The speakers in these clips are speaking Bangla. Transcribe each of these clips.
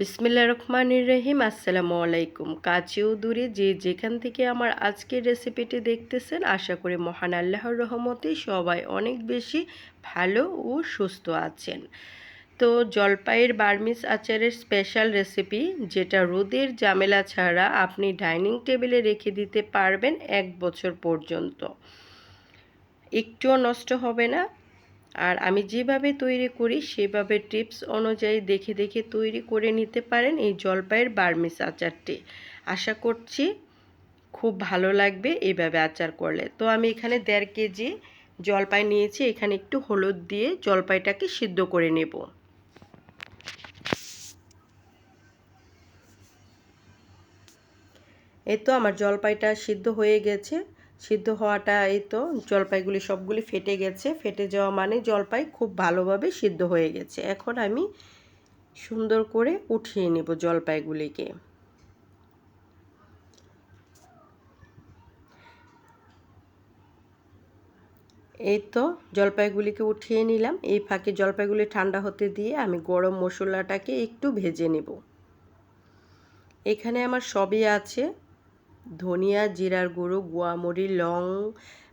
বিসমিল্লা রহমানির রহিম, আসসালামু আলাইকুম। কাছেও দূরে যে যেখান থেকে আমার আজকের রেসিপিটি দেখতেছেন, আশা করি মহান আল্লাহর রহমতে সবাই অনেক বেশি ভালো ও সুস্থ আছেন। তো জলপাইয়ের বার্মিস আচারের স্পেশাল রেসিপি যেটা রোদের ঝামেলা ছাড়া আপনি ডাইনিং টেবিলে রেখে দিতে পারবেন এক বছর পর্যন্ত। একটুও নষ্ট হবে না। আর আমি যেভাবে তৈরি করি, সেভাবে টিপস অনুযায়ী দেখে দেখে তৈরি করে নিতে পারেন এই জলপাইয়ের বার্মিস আচারটি। আশা করছি খুব ভালো লাগবে এইভাবে আচার করলে। তো আমি এখানে দেড় কেজি জলপাই নিয়েছি, এখানে একটু হলুদ দিয়ে জলপাইটাকে সিদ্ধ করে নেব। এই তো আমার জলপাইটা সিদ্ধ হয়ে গেছে। সিদ্ধ হওয়াটা এই তো, জলপাইগুলি সবগুলি ফেটে গেছে। ফেটে যাওয়া মানে জলপাই খুব ভালোভাবে সিদ্ধ হয়ে গেছে। এখন আমি সুন্দর করে উঠিয়ে নেব জলপাইগুলিকে। এই তো জলপাইগুলিকে উঠিয়ে নিলাম। এই ফাঁকে জলপাইগুলি ঠান্ডা হতে দিয়ে আমি গরম মশলাটাকে একটু ভেজে নেব। এখানে আমার সবই আছে। ধনিয়া, জিরার গুঁড়ো গুয়ামরি লং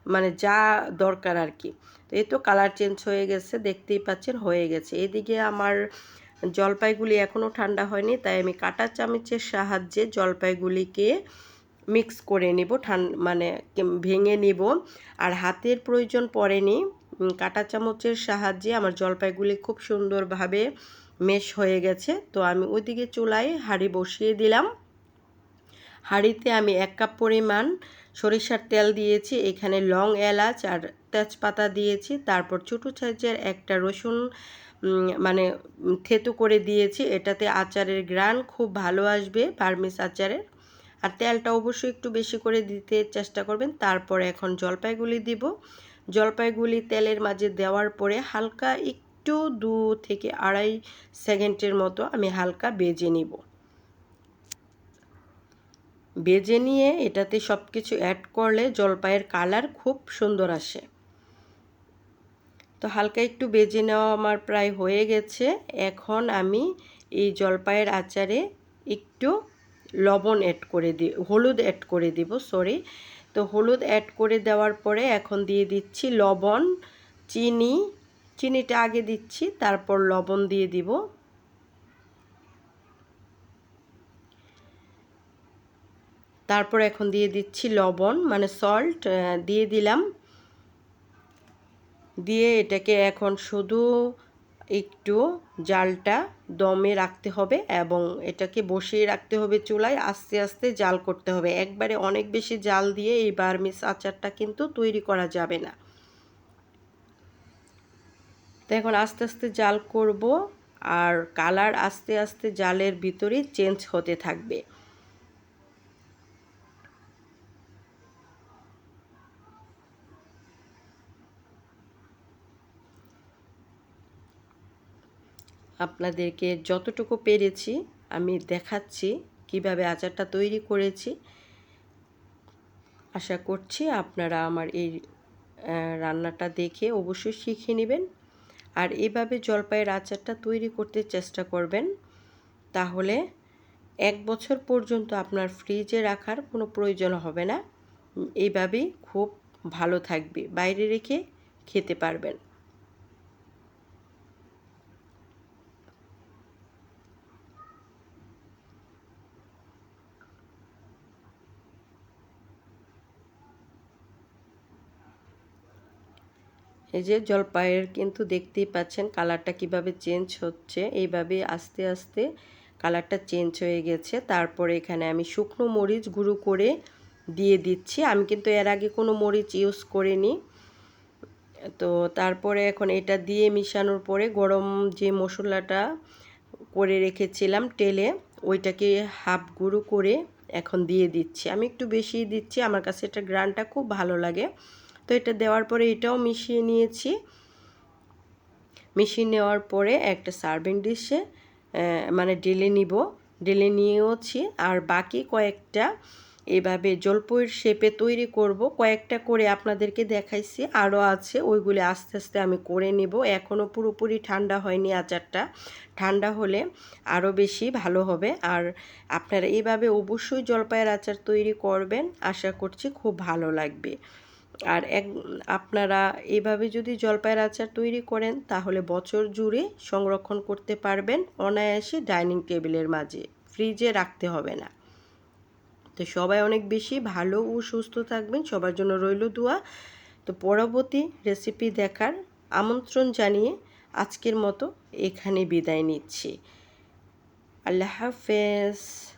মানে যা দরকার আর কি। তো এই তো কালার চেঞ্জ হয়ে গেছে, দেখতেই পাচ্ছেন, হয়ে গেছে। এদিকে আমার জলপাইগুলি এখনও ঠান্ডা হয়নি, তাই আমি কাটা চামচের সাহায্যে জলপাইগুলিকে মিক্স করে নেব, ঠান মানে ভেঙে নেব। আর হাতের প্রয়োজন পড়েনি কাটা চামচের সাহায্যে আমার জলপাইগুলি খুব সুন্দরভাবে মেশ হয়ে গেছে। তো আমি ওইদিকে চুলায় হাঁড়ি বসিয়ে দিলাম। হাঁড়িতে আমি এক কাপ পরিমাণ সরিষার তেল দিয়েছি, এখানে লং এলাচ আর তেজপাতা দিয়েছি, তারপর ছোটো সাইজের একটা রসুন মানে থেতু করে দিয়েছি, এটাতে আচারের গ্রান খুব ভালো আসবে বার্মিস আচারের। আর তেলটা অবশ্যই একটু বেশি করে দিতে চেষ্টা করবেন, তারপর এখন জলপাইগুলি দিব। জলপাইগুলি তেলের মাঝে দেওয়ার পরে হালকা একটু দু থেকে আড়াই সেকেন্ডের মতো আমি হালকা বেজে নিব। বেজে নিয়ে এটাতে সব কিছু অ্যাড করলে জলপাইয়ের কালার খুব সুন্দর আসে। তো হালকা একটু বেজে নেওয়া আমার প্রায় হয়ে গেছে। এখন আমি এই জলপাইয়ের আচারে একটু লবণ অ্যাড করে দি, হলুদ অ্যাড করে দিব সরি তো হলুদ অ্যাড করে দেওয়ার পরে এখন দিয়ে দিচ্ছি লবণ, চিনি। চিনিটা আগে দিচ্ছি, তারপর লবণ দিয়ে দিব। তারপর এখন দিয়ে দিচ্ছি লবণ মানে সল্ট দিয়ে দিলাম। দিয়ে এটাকে এখন শুধু একটু জালটা দমে রাখতে হবে এবং এটাকে বসিয়ে রাখতে হবে চুলায়, আস্তে আস্তে জাল করতে হবে। একবারে অনেক বেশি জাল দিয়ে এই বার্মিস আচারটা কিন্তু তৈরি করা যাবে না। তো এখন আস্তে আস্তে জাল করব আর কালার আস্তে আস্তে জালের ভিতরে চেঞ্জ হতে থাকবে। আপনাদেরকে যতটুকু পেরেছি, আমি দেখাচ্ছি কীভাবে আচারটা তৈরি করেছি। আশা করছি আপনারা আমার এই রান্নাটা দেখে অবশ্যই শিখে নেবেন। আর এভাবে জলপাইয়ের আচারটা তৈরি করতে চেষ্টা করবেন, তাহলে এক বছর পর্যন্ত আপনার ফ্রিজে রাখার কোনো প্রয়োজন হবে না। এইভাবেই খুব ভালো থাকবে, বাইরে রেখে খেতে পারবেন। এই যে জলপাইয়ের কিন্তু দেখতেই পাচ্ছেন কালারটা কীভাবে চেঞ্জ হচ্ছে। এইভাবে আস্তে আস্তে কালারটা চেঞ্জ হয়ে গেছে। তারপরে এখানে আমি শুকনো মরিচ গুঁড়ো করে দিয়ে দিচ্ছি। আমি কিন্তু এর আগে কোনো মরিচ ইউজ করিনি। তো তারপরে এখন এটা দিয়ে মিশানোর পরে গরম যে মশলাটা করে রেখেছিলাম টেলে ওইটাকে হাফ গুঁড়ো করে এখন দিয়ে দিচ্ছি। আমি একটু বেশি দিচ্ছি। আমার কাছে এটা গ্রানটা খুব ভালো লাগে। তো এটা দেওয়ার পরে এটাও মিশিয়ে নিয়েছি। মিশিয়ে নেওয়ার পরে একটা সার্ভিং ডিশে মানে ডেলে নিব। ডেলে নিয়েওছি। আর বাকি কয়েকটা এভাবে জলপইয়ের শেপে তৈরি করব। কয়েকটা করে আপনাদেরকে দেখাইছি। আরও আছে, ওইগুলি আস্তে আস্তে আমি করে নিব। এখনও পুরোপুরি ঠান্ডা হয়নি আচারটা। ঠান্ডা হলে আরও বেশি ভালো হবে। আর আপনারা এইভাবে অবশ্যই জলপাইয়ের আচার তৈরি করবেন। আশা করছি খুব ভালো লাগবে। আর এক, আপনারা এভাবে যদি জলপাইয়ের আচার তৈরি করেন, তাহলে বছর জুড়ে সংরক্ষণ করতে পারবেন অনায়াসে ডাইনিং টেবিলের মাঝে। ফ্রিজে রাখতে হবে না। তো সবাই অনেক বেশি ভালো ও সুস্থ থাকবেন। সবার জন্য রইল দোয়া। তো পরবর্তী রেসিপি দেখার আমন্ত্রণ জানিয়ে আজকের মতো এখানে বিদায় নিচ্ছি। আল্লাহ হাফেজ।